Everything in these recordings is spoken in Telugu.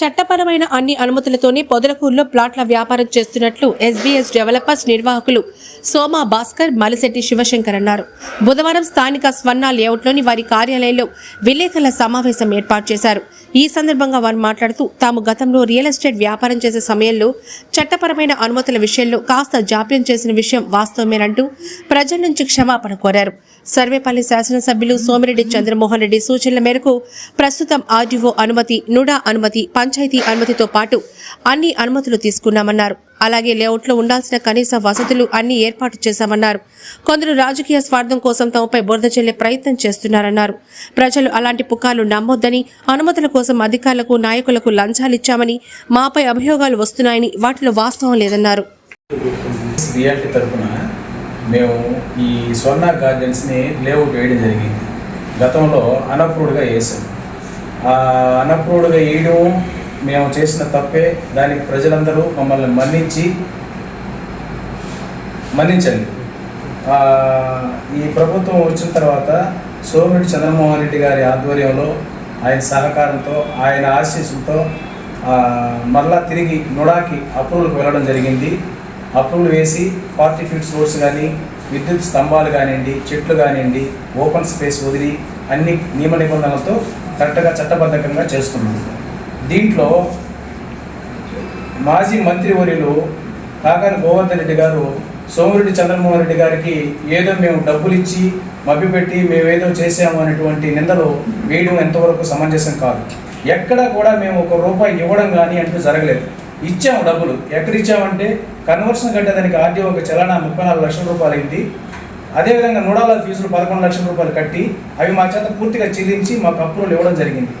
చట్టపరమైన అన్ని అనుమతులతోనే పొదలకూరులో ప్లాట్ల వ్యాపారం చేస్తున్నట్లు ఎస్బీఎస్ డెవలపర్స్ నిర్వాహకులు సోమా భాస్కర్ మలిశెట్టి శివశంకర్ అన్నారు. బుధవారం స్థానిక స్వర్ణ లేఅవుట్లోని వారి కార్యాలయంలో విలేకరుల సమావేశం ఏర్పాటు చేశారు. ఈ సందర్భంగా వారు మాట్లాడుతూ తాము గతంలో రియల్ ఎస్టేట్ వ్యాపారం చేసే సమయంలో చట్టపరమైన అనుమతుల విషయంలో కాస్త జాప్యం చేసిన విషయం వాస్తవమేనంటూ ప్రజల నుంచి క్షమాపణ కోరారు. సర్వేపల్లి శాసనసభ్యులు సోమిరెడ్డి చంద్రమోహన్ రెడ్డి సూచనల మేరకు ప్రస్తుతం ఆర్డీఓ అనుమతి నుడా అనుమతి పంచాయతీ అనుమతితో పాటు అన్ని అనుమతులు తీసుకున్నామన్నారు. అలాగే లేఅవుట్లో ఉండాల్సిన కనీస వసతులు అన్ని ఏర్పాటు చేశామన్నారు. కొందరు రాజకీయ స్వార్థం కోసం తమపై బురద చెల్లే ప్రయత్నం చేస్తున్నారన్నారు. ప్రజలు అలాంటి పుకార్లు నమ్మొద్దని అనుమతుల కోసం అధికారులకు నాయకులకు లంచాలిచ్చామని మాపై అభియోగాలు వస్తున్నాయని వాటిలో వాస్తవం లేదన్నారు. రియాలిటీ తరఫున మేము ఈ స్వర్ణ గార్డెన్స్ని లేఅవుట్ వేయడం జరిగింది. గతంలో అనప్రూవ్డ్గా వేసాం. అనప్రూవ్డ్గా వేయడం మేము చేసిన తప్పే. దానికి ప్రజలందరూ మమ్మల్ని మన్నించి మన్నించండి. ఈ ప్రభుత్వం వచ్చిన తర్వాత సోమిరెడ్డి చంద్రమోహన్ రెడ్డి గారి ఆధ్వర్యంలో ఆయన సహకారంతో ఆయన ఆశీస్సులతో మరలా తిరిగి నుడాకి అప్రూవల్కి వెళ్ళడం జరిగింది. అప్రూవల్ వేసి ఫార్టీ ఫీట్స్ రోడ్స్ కానీ విద్యుత్ స్తంభాలు కానివ్వండి చెట్లు కానివ్వండి ఓపెన్ స్పేస్ వదిలి అన్ని నియమ నిబంధనలతో కరెక్ట్గా చట్టబద్ధకంగా చేస్తున్నాం. దీంట్లో మాజీ మంత్రివర్యులు కాకాని గోవర్ధన్ రెడ్డి గారు సోమిరెడ్డి చంద్రమోహన్ రెడ్డి గారికి ఏదో మేము డబ్బులు ఇచ్చి మభ్యపెట్టి మేమేదో చేసాము అనేటువంటి నిందలు వేయడం ఎంతవరకు సమంజసం కాదు. ఎక్కడా కూడా మేము ఒక రూపాయి ఇవ్వడం కానీ అంటూ జరగలేదు. ఇచ్చాము డబ్బులు. ఎక్కడ ఇచ్చామంటే కన్వర్షన్ కట్టేదానికి ఒక చలానా ముప్పై నాలుగు లక్షల రూపాయలు అయింది. అదేవిధంగా నూడాల ఫీజులు పదకొండు లక్షల రూపాయలు కట్టి అవి మా చేత పూర్తిగా చెల్లించి మాకు అప్రూవల్ ఇవ్వడం జరిగింది.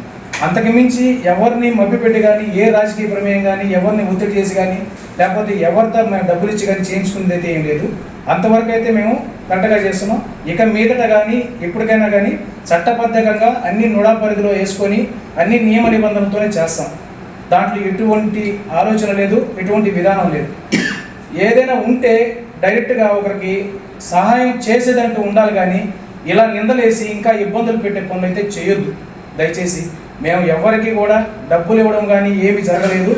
అంతకు మించి ఎవరిని మభ్యపెట్టి కానీ ఏ రాజకీయ ప్రమేయం కానీ ఎవరిని ఒత్తిడి చేసి కానీ లేకపోతే ఎవరితో మేము డబ్బులు ఇచ్చి కానీ చేయించుకునేది అయితే ఏం లేదు. అంతవరకు అయితే మేము కరెక్ట్గా చేస్తున్నాం. ఇక మీదట కానీ ఎప్పటికైనా కానీ చట్టబద్ధకంగా అన్ని నుడా పరిధిలో వేసుకొని అన్ని నియమ నిబంధనలతోనే చేస్తాం. దాంట్లో ఎటువంటి ఆలోచన లేదు ఎటువంటి విధానం లేదు. ఏదైనా ఉంటే డైరెక్ట్గా ఒకరికి సహాయం చేసేదంటూ ఉండాలి కానీ ఇలా నిందలేసి ఇంకా ఇబ్బందులు పెట్టే పనులు అయితే చేయొద్దు. దయచేసి మేము ఎవరికి కూడా డబ్బులు ఇవ్వడం కానీ ఏమి జరగలేదు.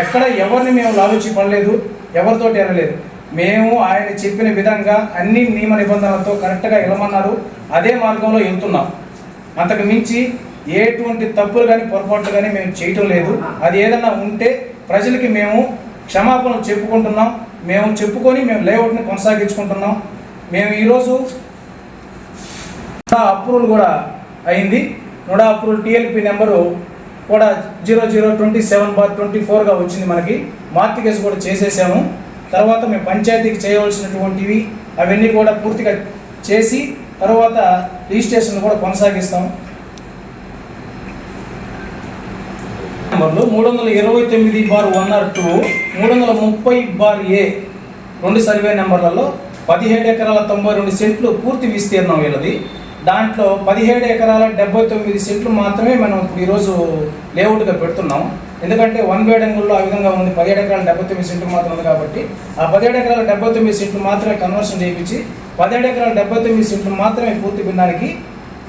ఎక్కడ ఎవరిని మేము లాలుచి పడలేదు ఎవరితోటి అనలేదు మేము ఆయన చెప్పిన విధంగా అన్ని నియమ నిబంధనలతో కరెక్ట్గా వెళ్ళమన్నారు. అదే మార్గంలో వెళ్తున్నాం. అంతకు మించి ఎటువంటి తప్పులు కానీ పొరపాట్లు కానీ మేము చేయటం లేదు. అది ఏదన్నా ఉంటే ప్రజలకి మేము క్షమాపణలు చెప్పుకుంటున్నాం. మేము చెప్పుకొని మేము లేఅవుట్ని కొనసాగించుకుంటున్నాం. మేము ఈరోజు అప్రూవల్ కూడా అయింది. నుడా అప్రూవల్ టీఎల్పి నెంబరు కూడా zero zero twenty seven bar twenty ఫోర్గా వచ్చింది మనకి. మార్టిగేజ్ కూడా చేసేసాము. తర్వాత మేము పంచాయతీకి చేయవలసినటువంటివి అవన్నీ కూడా పూర్తిగా చేసి తర్వాత రిజిస్ట్రేషన్ కూడా కొనసాగిస్తాం. నెంబర్లు మూడు వందల ఇరవై తొమ్మిది బార్ వన్ ఆర్ టూ మూడు వందల ముప్పై బార్ ఏ రెండు సర్వే నెంబర్లలో పదిహేడు ఎకరాల తొంభై రెండు సెంట్లు పూర్తి విస్తీర్ణం వీళ్ళది. దాంట్లో పదిహేడు ఎకరాల డెబ్బై తొమ్మిది సెంట్లు మాత్రమే మనం ఇప్పుడు ఈరోజు లేఅవుట్గా పెడుతున్నాం. ఎందుకంటే వన్ బై డంగుల్లో ఆ విధంగా ఉంది. పదిహేడు ఎకరాల డెబ్బై తొమ్మిది సెంట్లు మాత్రం ఉంది కాబట్టి ఆ పదిహేడు ఎకరాల డెబ్బై తొమ్మిది సెంట్లు మాత్రమే కన్వర్షన్ చేయించి పదిహేడు ఎకరాల డెబ్బై తొమ్మిది సెంట్లు మాత్రమే పూర్తి భిన్నానికి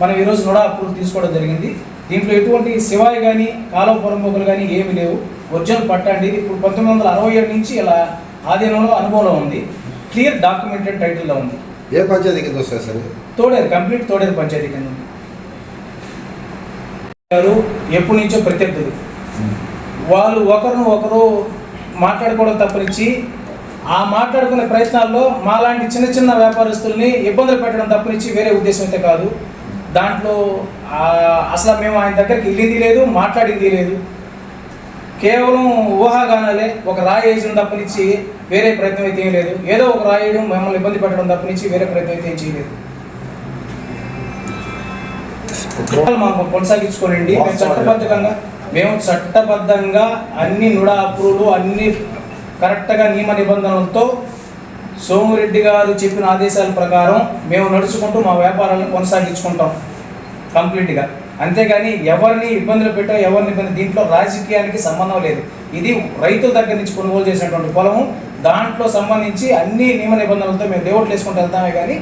మనం ఈరోజు నోడా అప్రూవల్ తీసుకోవడం జరిగింది. దీంట్లో ఎటువంటి శివాయి కానీ కాలువ పొరంబోకులు కానీ ఏమీ లేవు. ఒరిజినల్ పట్టా అండి. ఇప్పుడు పంతొమ్మిది వందల అరవై ఏడు నుంచి ఇలా ఆధీనంలో అనుభవంలో ఉంది. క్లియర్ డాక్యుమెంటెడ్ టైటిల్లో ఉంది. ఏ పంచాయతీ కింద వస్తుంది సార్? తోడేరు కంప్లీట్ తోడేరు పంచాయతీ కింద ఉంది. గారు ఎప్పటి నుంచో ప్రత్యర్థులు. వాళ్ళు ఒకరిని ఒకరు మాట్లాడుకోవడం తప్పనిచ్చి ఆ మాట్లాడుకునే ప్రయత్నాల్లో మాలాంటి చిన్న చిన్న వ్యాపారస్తుల్ని ఇబ్బందులు పెట్టడం తప్పనిచ్చి వేరే ఉద్దేశం అయితే కాదు. దాంట్లో అసలు మేము ఆయన దగ్గరికి వెళ్ళింది లేదు మాట్లాడింది లేదు. కేవలం ఊహాగానాలే ఒక రాయి వేసిన తప్పనిచ్చి వేరే ప్రయత్నం అయితే ఏం లేదు. ఏదో ఒక రాయి వేయడం మమ్మల్ని ఇబ్బంది పెట్టడం తప్పనిచ్చి వేరే ప్రయత్నం అయితే ఏం చేయలేదు. మాకు కొనసాగించుకోనండి. మేము చట్టబద్ధంగా మేము చట్టబద్ధంగా అన్ని నుడా అప్రూవ్లు అన్ని కరెక్ట్గా నియమ నిబంధనలతో సోమిరెడ్డి గారు చెప్పిన ఆదేశాల ప్రకారం మేము నడుచుకుంటూ మా వ్యాపారాలను కొనసాగించుకుంటాం. కంప్లీట్గా. అంతేగాని ఎవరిని ఇబ్బందులు పెట్టో ఎవరిని ఇబ్బంది దీంట్లో రాజకీయానికి సంబంధం లేదు. ఇది రైతుల దగ్గర నుంచి కొనుగోలు చేసినటువంటి పొలము. దాంట్లో సంబంధించి అన్ని నియమ నిబంధనలతో మేము లేఅవుట్లు వేసుకుంటూ వెళ్తామే కానీ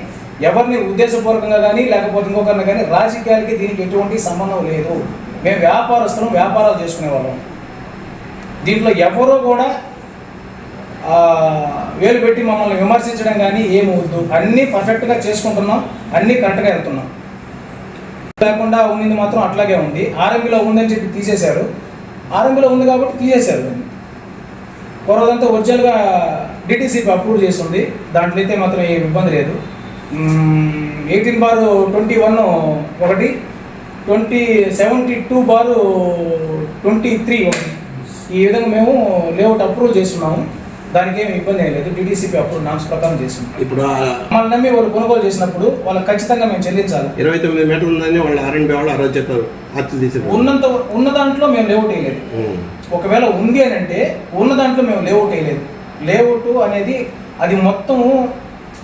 ఎవరిని ఉద్దేశపూర్వకంగా కానీ లేకపోతే ఇంకొకరిని కానీ రాజకీయాలకి దీనికి ఎటువంటి సంబంధం లేదు. మేము వ్యాపారస్తులం వ్యాపారాలు చేసుకునే వాళ్ళం. దీంట్లో ఎవరో కూడా వేలు పెట్టి మమ్మల్ని విమర్శించడం కానీ ఏమి అన్నీ పర్ఫెక్ట్గా చేసుకుంటున్నాం. అన్నీ కరెక్ట్గా వెళ్తున్నాం. లేకుండా ఉండింది మాత్రం అట్లాగే ఉంది. ఆర్ఎంపీలో ఉందని చెప్పి తీసేశారు. ఆర్ఎంపీలో ఉంది కాబట్టి తీసేశారు. దాన్ని పూర్వదంతా ఒరిజినల్గా డిటీసీపీ అప్రూవ్ చేస్తుంది. దాంట్లో అయితే మాత్రం ఏ ఇబ్బంది లేదు. ఎయిటీన్ బార్ ట్వంటీ వన్ ఒకటి twenty seventy two bar twenty three ఒకటి. ఈ విధంగా మేము లేఅవుట్ అప్రూవ్ చేస్తున్నాము. దానికి ఏమి ఇబ్బంది ఏం లేదు. డిటీసీపీ అప్రూవ్ నామ్స్ ప్రకారం చేస్తున్నాం ఇప్పుడు మమ్మల్ని నమ్మి వాళ్ళు కొనుగోలు చేసినప్పుడు వాళ్ళకి ఖచ్చితంగా మేము చెల్లించాలి. ఇరవై తొమ్మిది మీటర్లు ఉందని వాళ్ళు ఆర్ఎండ్బి వాళ్ళు ఆ రోజు చెప్పారు. హత్య తీసారు ఉన్నంత ఉన్న దాంట్లో మేము లేఅవుట్ వేయలేదు. ఒకవేళ ఉంది అని అంటే ఉన్న దాంట్లో మేము లేఅవుట్ వేయలేదు. లేఅవుట్ అనేది అది మొత్తము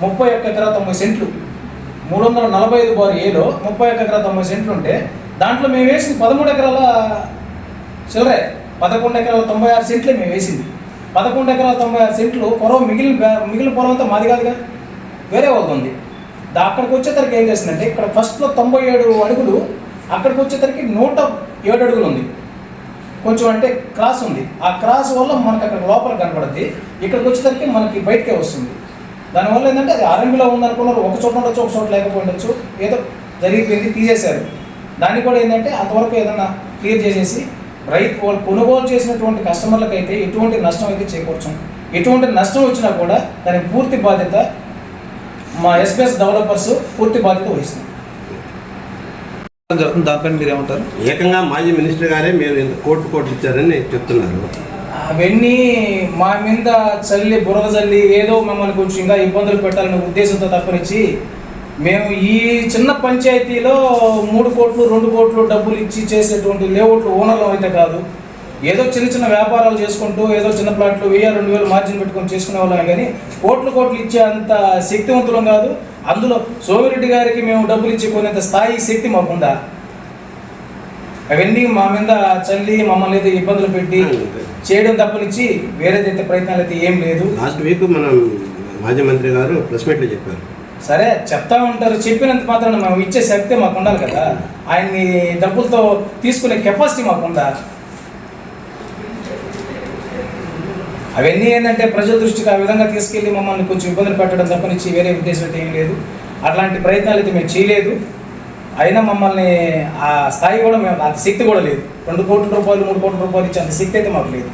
ముప్పై ఒక్క ఎకరా తొంభై సెంట్లు. మూడు వందల నలభై ఐదు బార్ ఏలో ముప్పై ఒక్క ఎకరా తొంభై సెంట్లు ఉంటే దాంట్లో మేము వేసింది పదమూడు ఎకరాల చిల్లరే పదకొండు ఎకరాల తొంభై ఆరు సెంట్లే మేము వేసింది. పదకొండు ఎకరాల తొంభై ఆరు సెంట్లు పొరవ మిగిలిన మిగిలిన పొరవ అంతా మాది కాదుగా? వేరే వాళ్ళది ఉంది. దా అక్కడికి వచ్చేసరికి ఏం చేసిందంటే ఇక్కడ ఫస్ట్లో తొంభై ఏడు అడుగులు అక్కడికి వచ్చేసరికి నూట ఏడు అడుగులు ఉంది. కొంచెం అంటే క్రాస్ ఉంది. ఆ క్రాస్ వల్ల మనకు అక్కడ లోపల కనపడుద్ది ఇక్కడికి వచ్చేసరికి మనకి బయటకే వస్తుంది. దానివల్ల ఏంటంటే అది ఆరంభిలో ఉందనుకున్నారు ఒక చోట ఉండొచ్చు ఒక చోట లేకపోయిండొచ్చు ఏదో జరిగిపోయింది తీసేశారు. దాన్ని కూడా ఏంటంటే అంతవరకు ఏదన్నా క్లియర్ చేసేసి రైతు వాళ్ళు కొనుగోలు చేసినటువంటి కస్టమర్లకు అయితే ఎటువంటి నష్టం అయితే చేకూర్చం. ఎటువంటి నష్టం వచ్చినా కూడా దానికి పూర్తి బాధ్యత మా ఎస్బీఎస్ డెవలపర్స్ పూర్తి బాధ్యత వహిస్తుంది. జరుగుతుంది? దానిపైన మీరు ఏమంటారు ఏకంగా మాజీ మినిస్టర్ గారే మీరు ఇంత కోట్లు కోట్లు ఇచ్చారని చెప్తున్నారు. అవన్నీ మా మీద చల్లి బురద చల్లి ఏదో మమ్మల్ని కొంచెం ఇంకా ఇబ్బందులు పెట్టాలనే ఉద్దేశంతో తప్పనిచ్చి మేము ఈ చిన్న పంచాయతీలో మూడు కోట్లు రెండు కోట్లు డబ్బులు ఇచ్చి చేసేటువంటి లేఅవుట్లు ఓనర్లు అయితే కాదు. ఏదో చిన్న చిన్న వ్యాపారాలు చేసుకుంటూ ఏదో చిన్న ప్లాట్లు వెయ్యి రెండు వేలు మార్జిన్ పెట్టుకొని చేసుకునే వాళ్ళమే కానీ కోట్లు కోట్లు ఇచ్చే అంత శక్తివంతులం కాదు. అందులో సోమిరెడ్డి గారికి మేము డబ్బులు ఇచ్చి కొనేంత స్థాయి శక్తి మాకుందా? అవన్నీ మా మీద చల్లి మమ్మల్ని అయితే ఇబ్బందులు పెట్టి చేయడం తప్పనిచ్చి వేరేదైతే ప్రయత్నాలు అయితే ఏం లేదు. లాస్ట్ వీక్ మనం మాజీ మంత్రి గారు ప్రెస్ మీట్లో చెప్పారు. సరే చెప్తా ఉంటారు చెప్పినంత మాత్రాన మేము ఇచ్చే శక్తి మాకు ఉండాలి కదా. ఆయన్ని డబ్బులతో తీసుకునే కెపాసిటీ మాకు ఉందా? అవన్నీ ఏంటంటే ప్రజల దృష్టికి ఆ విధంగా తీసుకెళ్ళి మమ్మల్ని కొంచెం ఇబ్బందులు పెట్టడం తప్పనిచ్చి వేరే ఉద్దేశం అయితే ఏం లేదు. అట్లాంటి ప్రయత్నాలు అయితే మేము చేయలేదు. అయినా మమ్మల్ని ఆ స్థాయి కూడా మేము అంత శక్తి కూడా లేదు. రెండు కోట్ల రూపాయలు మూడు కోట్ల రూపాయలు ఇచ్చే అంత శక్తి అయితే మాకు లేదు.